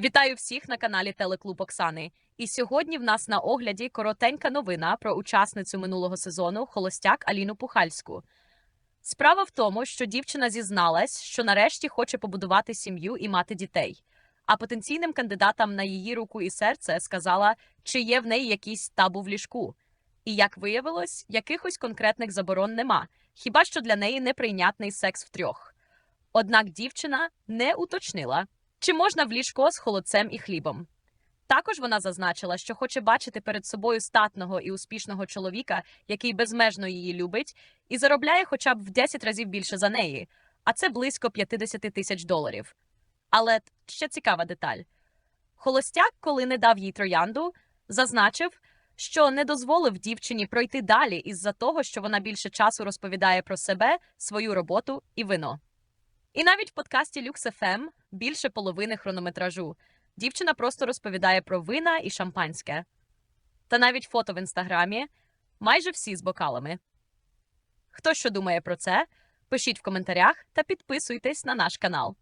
Вітаю всіх на каналі Телеклуб Оксани. І сьогодні в нас на огляді коротенька новина про учасницю минулого сезону Холостяк Аліну Пухальську. Справа в тому, що дівчина зізналась, що нарешті хоче побудувати сім'ю і мати дітей. А потенційним кандидатам на її руку і серце сказала, чи є в неї якийсь табу в ліжку. І як виявилось, якихось конкретних заборон нема, хіба що для неї неприйнятний секс втрьох. Однак дівчина не уточнила, чи можна в ліжко з холодцем і хлібом. Також вона зазначила, що хоче бачити перед собою статного і успішного чоловіка, який безмежно її любить, і заробляє хоча б в 10 разів більше за неї, а це близько 50 тисяч доларів. Але ще цікава деталь: холостяк, коли не дав їй троянду, зазначив, що не дозволив дівчині пройти далі із-за того, що вона більше часу розповідає про себе, свою роботу і вино. І навіть в подкасті Люкс ФМ більше половини хронометражу. Дівчина просто розповідає про вина і шампанське. Та навіть фото в інстаграмі майже всі з бокалами. Хто що думає про це? Пишіть в коментарях та підписуйтесь на наш канал.